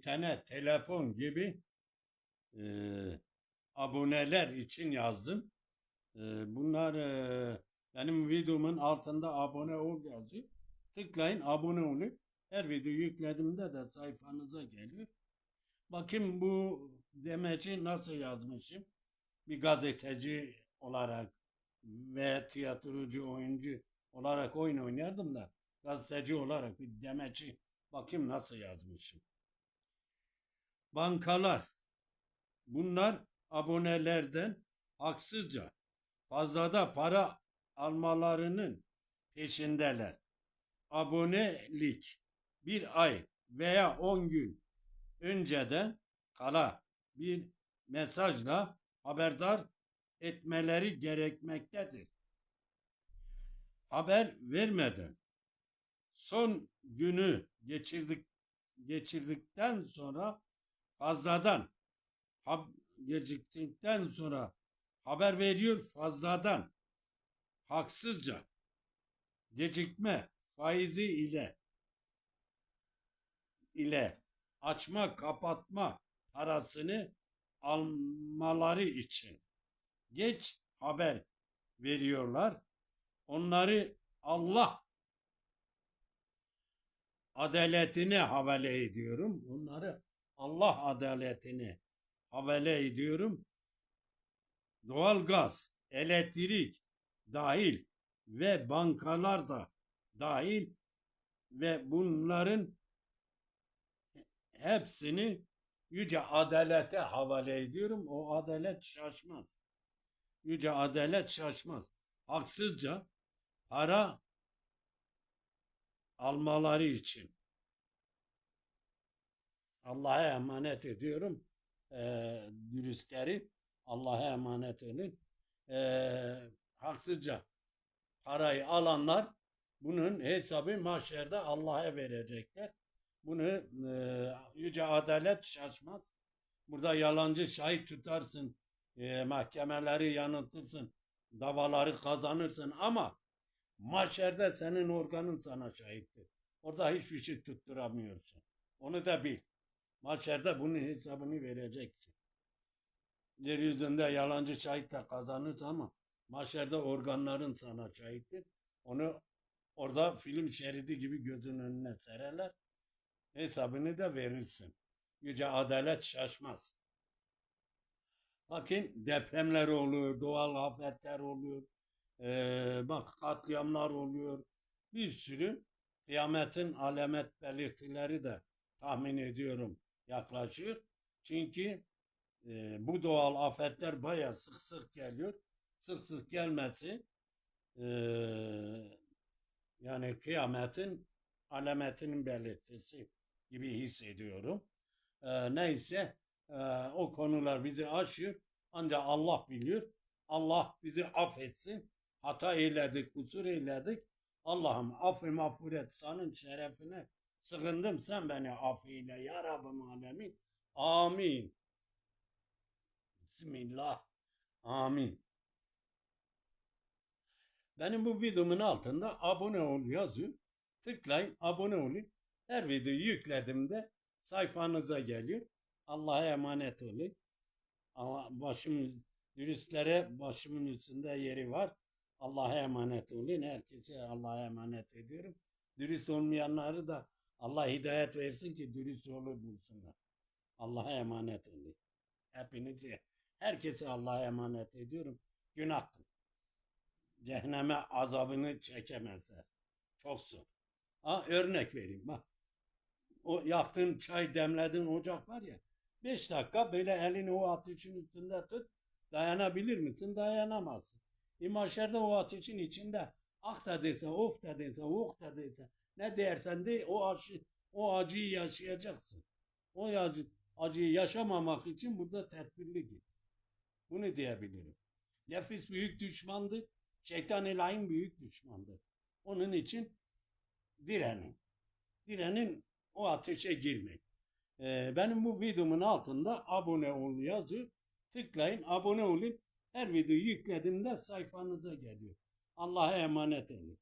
tane telefon gibi e, aboneler için yazdım. E, bunlar e, benim videomun altında abone ol yazıyor. Tıklayın abone olun. Her video yüklediğimde de sayfanıza geliyor. Bakın bu demeci nasıl yazmışım. Bir gazeteci olarak ve tiyatrocu, oyuncu olarak oyun oynardım da gazeteci olarak bir demeci bakayım nasıl yazmışım. Bankalar bunlar abonelerden haksızca fazlada para almalarının peşindeler. Abonelik bir ay veya 10 gün önceden kala bir mesajla haberdar etmeleri gerekmektedir. Haber vermeden son günü geçirdik geçirdikten sonra fazladan hab- geciktikten sonra haber veriyor fazladan haksızca gecikme faizi ile ile açma kapatma parasını almaları için geç haber veriyorlar. Onları Allah adaletine havale ediyorum. Onları Allah adaletine havale ediyorum. Doğalgaz, elektrik dahil ve bankalar da dahil ve bunların hepsini yüce adalete havale ediyorum. O adalet şaşmaz. Yüce adalet şaşmaz. Haksızca para almaları için. Allah'a emanet ediyorum. Ee, dürüstleri Allah'a emanet edin. Ee, haksızca parayı alanlar bunun hesabı mahşerde Allah'a verecekler. Bunu e, yüce adalet şaşmaz. Burada yalancı şahit tutarsın, e, mahkemeleri yanıltırsın, davaları kazanırsın ama mahşerde senin organın sana şahittir. Orada hiçbir şey tutturamıyorsun. Onu da bil. Mahşerde bunun hesabını vereceksin. Yeryüzünde yalancı şahitle kazanırsın ama mahşerde organların sana şahittir. Onu orada film şeridi gibi gözün önüne sererler hesabını da verirsin. Yüce adalet şaşmaz. Bakın depremler oluyor, doğal afetler oluyor, ee, bak katliamlar oluyor. Bir sürü kıyametin alamet belirtileri de tahmin ediyorum yaklaşıyor. Çünkü e, bu doğal afetler baya sık sık geliyor. Sık sık gelmesi e, yani kıyametin alametinin belirtisi gibi hissediyorum. Ee, neyse e, o konular bizi aşıyor. Ancak Allah biliyor. Allah bizi affetsin. Hata eyledik, kusur eyledik. Allah'ım affı mağfiret senin şerefine sığındım. Sen beni affeyle ya Rabbim alemin. Amin. Bismillah. Amin. Benim bu videomun altında abone ol yazıyor. Tıklayın, abone olun. Her videoyu yüklediğimde sayfanıza geliyor. Allah'a emanet olun. Ama başım dürüstlere başımın üstünde yeri var. Allah'a emanet olun. Herkese Allah'a emanet ediyorum. Dürüst olmayanları da Allah hidayet versin ki dürüst yolu bulsunlar. Allah'a emanet olun. Hepinize, herkese Allah'a emanet ediyorum. Günahtır. Cehenneme azabını çekemezler. Çok zor. Ha, örnek vereyim bak. O yaktığın çay demlediğin ocak var ya. Beş dakika böyle elini o ateşin üstünde tut. Dayanabilir misin? Dayanamazsın. İmaşerde o ateşin içinde ah da dese, of da dese, uh da dese. Ne dersen de o acı, o acıyı yaşayacaksın. O acı, acıyı yaşamamak için burada tedbirli git. Bunu diyebilirim. Nefis büyük düşmandır. Şeytan ilahin büyük düşmandır. Onun için direnin. Direnin o ateşe girmeyin. Ee, benim bu videomun altında abone ol yazıyor. Tıklayın abone olun. Her videoyu yüklediğimde sayfanıza geliyor. Allah'a emanet olun.